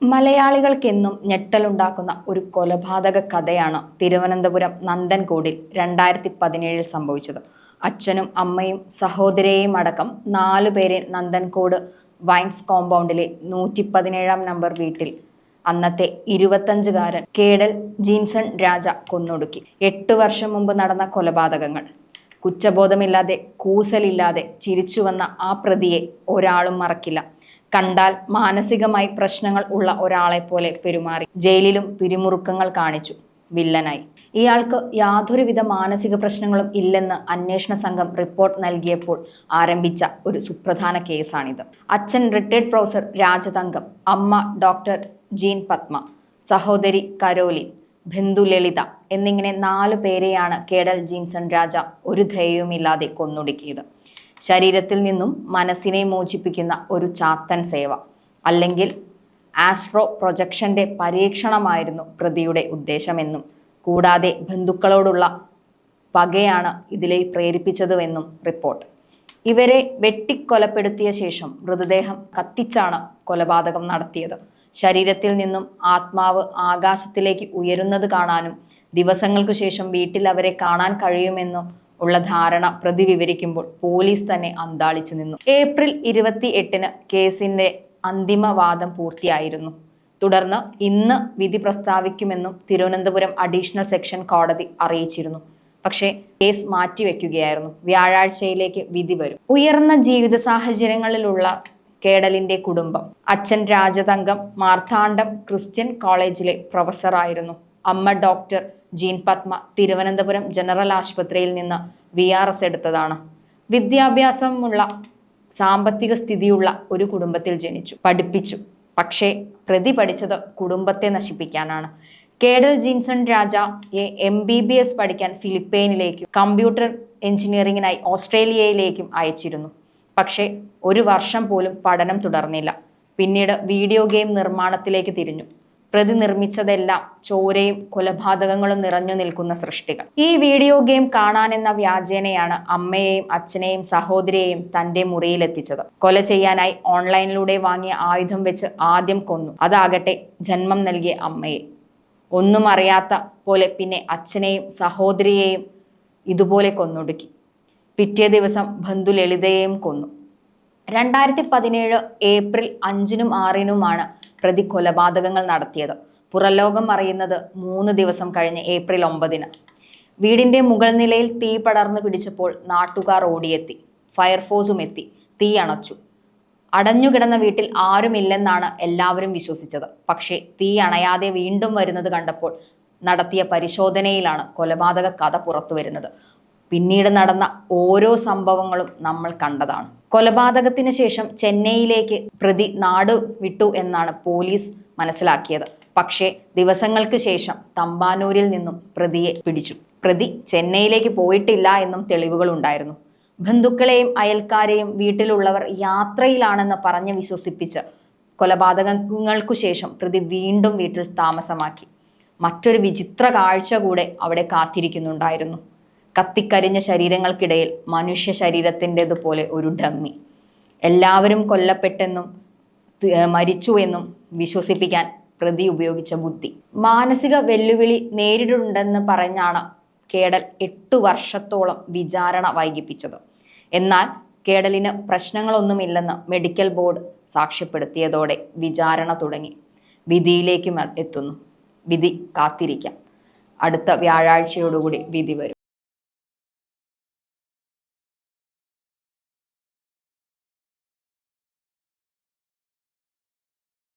മലയാളികൾക്കെന്നും ഞെട്ടലുണ്ടാക്കുന്ന ഒരു കൊലപാതക കഥയാണ് തിരുവനന്തപുരം നന്ദൻകോടിൽ രണ്ടായിരത്തി പതിനേഴിൽ സംഭവിച്ചത്. അച്ഛനും അമ്മയും സഹോദരയെയും അടക്കം നാലു പേരെ നന്ദൻകോട് വൈൻസ് കോമ്പൗണ്ടിലെ നൂറ്റി പതിനേഴാം നമ്പർ വീട്ടിൽ അന്നത്തെ ഇരുപത്തഞ്ചുകാരൻ കേഡൽ ജീൻസൺ രാജ കൊന്നൊടുക്കി. എട്ട് വർഷം മുമ്പ് നടന്ന കൊലപാതകങ്ങൾ. കുറ്റബോധമില്ലാതെ കൂസലില്ലാതെ ചിരിച്ചുവന്ന ആ പ്രതിയെ ഒരാളും മറക്കില്ല. കണ്ടാൽ മാനസികമായി പ്രശ്നങ്ങൾ ഉള്ള ഒരാളെ പോലെ പെരുമാറി ജയിലിലും പിരിമുറുക്കങ്ങൾ കാണിച്ചു. വില്ലനായി. ഇയാൾക്ക് യാതൊരുവിധ മാനസിക പ്രശ്നങ്ങളും ഇല്ലെന്ന് അന്വേഷണ സംഘം റിപ്പോർട്ട് നൽകിയപ്പോൾ ആരംഭിച്ച ഒരു സുപ്രധാന കേസാണിത്. അച്ഛൻ റിട്ടയർഡ് പ്രൊഫസർ രാജതങ്കം അമ്മ ഡോക്ടർ ജീൻ പത്മ സഹോദരി കരോലി ബിന്ദു ലളിത എന്നിങ്ങനെ നാലു പേരെയാണ് കേഡൽ ജീൻസൺ രാജ ഒരു ധൈര്യവുമില്ലാതെ കൊന്നൊടുക്കിയത്. ശരീരത്തിൽ നിന്നും മനസ്സിനെ മോചിപ്പിക്കുന്ന ഒരു ചാത്തൻ സേവ അല്ലെങ്കിൽ ആസ്ട്രോ പ്രൊജക്ഷന്റെ പരീക്ഷണമായിരുന്നു പ്രതിയുടെ ഉദ്ദേശമെന്നും കൂടാതെ ബന്ധുക്കളോടുള്ള പകയാണ് ഇതിലെ പ്രേരിപ്പിച്ചതുവെന്നും റിപ്പോർട്ട്. ഇവരെ വെട്ടിക്കൊലപ്പെടുത്തിയ ശേഷം മൃതദേഹം കത്തിച്ചാണ് കൊലപാതകം നടത്തിയത്. ശരീരത്തിൽ നിന്നും ആത്മാവ് ആകാശത്തിലേക്ക് ഉയരുന്നത് കാണാനും ദിവസങ്ങൾക്കു ശേഷം വീട്ടിൽ അവരെ കാണാൻ കഴിയുമെന്നും ഉള്ള ധാരണ പ്രതി വിവരിക്കുമ്പോൾ പോലീസ് തന്നെ അന്താളിച്ചു നിന്നു. ഏപ്രിൽ ഇരുപത്തി എട്ടിന് കേസിന്റെ അന്തിമവാദം പൂർത്തിയായിരുന്നു. തുടർന്ന് ഇന്ന് വിധി പ്രസ്താവിക്കുമെന്നും തിരുവനന്തപുരം അഡീഷണൽ സെക്ഷൻ കോടതി അറിയിച്ചിരുന്നു. പക്ഷേ കേസ് മാറ്റിവെക്കുകയായിരുന്നു. വ്യാഴാഴ്ചയിലേക്ക് വിധി വരും. ഉയർന്ന ജീവിത സാഹചര്യങ്ങളിലുള്ള കേടലിന്റെ കുടുംബം. അച്ഛൻ രാജതങ്കം മാർത്താണ്ഡം ക്രിസ്ത്യൻ കോളേജിലെ പ്രൊഫസറായിരുന്നു. അമ്മ doctor gene Padma Thiruvananthapuram general ആശുപത്രിയിൽ നിന്ന് വി ആർ എസ് എടുത്തതാണ്. വിദ്യാഭ്യാസമുള്ള സാമ്പത്തിക സ്ഥിതിയുള്ള ഒരു കുടുംബത്തിൽ ജനിച്ചു. പഠിപ്പിച്ചു. പക്ഷേ പ്രതി പഠിച്ചത് കുടുംബത്തെ നശിപ്പിക്കാനാണ്. Cadell Jeenson Raja A M B B S പഠിക്കാൻ ഫിലിപ്പൈനിലേക്കും കമ്പ്യൂട്ടർ എഞ്ചിനീയറിംഗിനായി ഓസ്ട്രേലിയയിലേക്കും അയച്ചിരുന്നു. പക്ഷേ ഒരു വർഷം പോലും പഠനം തുടർന്നില്ല. പിന്നീട് വീഡിയോ ഗെയിം നിർമ്മാണത്തിലേക്ക് തിരിഞ്ഞു. പ്രതി നിർമ്മിച്ചതെല്ലാം ചോരയും കൊലപാതകങ്ങളും നിറഞ്ഞു നിൽക്കുന്ന സൃഷ്ടികൾ. ഈ വീഡിയോ ഗെയിം കാണാനെന്ന വ്യാജേനയാണ് അമ്മയെയും അച്ഛനെയും സഹോദരിയെയും തന്റെ മുറിയിലെത്തിച്ചത് കൊല ചെയ്യാനായി ഓൺലൈനിലൂടെ വാങ്ങിയ ആയുധം വെച്ച് ആദ്യം കൊന്നു. അതാകട്ടെ ജന്മം നൽകിയ അമ്മയെ. ഒന്നും അറിയാത്ത പോലെ പിന്നെ അച്ഛനെയും സഹോദരിയെയും ഇതുപോലെ കൊന്നൊടുക്കി. പിറ്റേ ദിവസം ബന്ധു ലളിതയെയും കൊന്നു. രണ്ടായിരത്തി പതിനേഴ് ഏപ്രിൽ അഞ്ചിനും ആറിനുമാണ് പ്രതി കൊലപാതകങ്ങൾ നടത്തിയത്. പുറലോകം അറിയുന്നത് മൂന്ന് ദിവസം കഴിഞ്ഞ് ഏപ്രിൽ ഒമ്പതിന്. വീടിന്റെ മുകൾ നിലയിൽ തീ പടർന്നു പിടിച്ചപ്പോൾ നാട്ടുകാർ ഓടിയെത്തി. ഫയർഫോഴ്സും എത്തി. തീ അണച്ചു. അടഞ്ഞുകിടന്ന വീട്ടിൽ ആരുമില്ലെന്നാണ് എല്ലാവരും വിശ്വസിച്ചത്. പക്ഷേ തീ അണയാതെ വീണ്ടും വരുന്നത് കണ്ടപ്പോൾ നടത്തിയ പരിശോധനയിലാണ് കൊലപാതക കഥ പുറത്തു വരുന്നത് പിന്നീട് നടന്ന ഓരോ സംഭവങ്ങളും നമ്മൾ കണ്ടതാണ്. കൊലപാതകത്തിന് ശേഷം ചെന്നൈയിലേക്ക് പ്രതി നാട് വിട്ടു എന്നാണ് പോലീസ് മനസ്സിലാക്കിയത്. പക്ഷേ ദിവസങ്ങൾക്ക് ശേഷം തമ്പാനൂരിൽ നിന്നും പ്രതിയെ പിടിച്ചു. പ്രതി ചെന്നൈയിലേക്ക് പോയിട്ടില്ല എന്നും തെളിവുകൾ ഉണ്ടായിരുന്നു ബന്ധുക്കളെയും അയൽക്കാരെയും വീട്ടിലുള്ളവർ യാത്രയിലാണെന്ന് പറഞ്ഞ് വിശ്വസിപ്പിച്ച് കൊലപാതകങ്ങൾക്കു ശേഷം പ്രതി വീണ്ടും വീട്ടിൽ താമസമാക്കി. മറ്റൊരു വിചിത്ര കാഴ്ച കൂടെ അവിടെ കാത്തിരിക്കുന്നുണ്ടായിരുന്നു. കത്തിക്കരിഞ്ഞ ശരീരങ്ങൾക്കിടയിൽ മനുഷ്യ ശരീരത്തിന്റെതുപോലെ ഒരു ഡമ്മി. എല്ലാവരും കൊല്ലപ്പെട്ടെന്നും മരിച്ചു എന്നും വിശ്വസിപ്പിക്കാൻ പ്രതി ഉപയോഗിച്ച ബുദ്ധി. മാനസിക വെല്ലുവിളി നേരിടുണ്ടെന്ന് പറഞ്ഞാണ് കേടൽ എട്ടു വർഷത്തോളം വിചാരണ വൈകിപ്പിച്ചത്. എന്നാൽ കേടലിന് പ്രശ്നങ്ങളൊന്നുമില്ലെന്ന് മെഡിക്കൽ ബോർഡ് സാക്ഷ്യപ്പെടുത്തിയതോടെ വിചാരണ തുടങ്ങി. വിധിയിലേക്ക് എത്തുന്നു. വിധി കാത്തിരിക്കാം. അടുത്ത വ്യാഴാഴ്ചയോടുകൂടി വിധി വരും.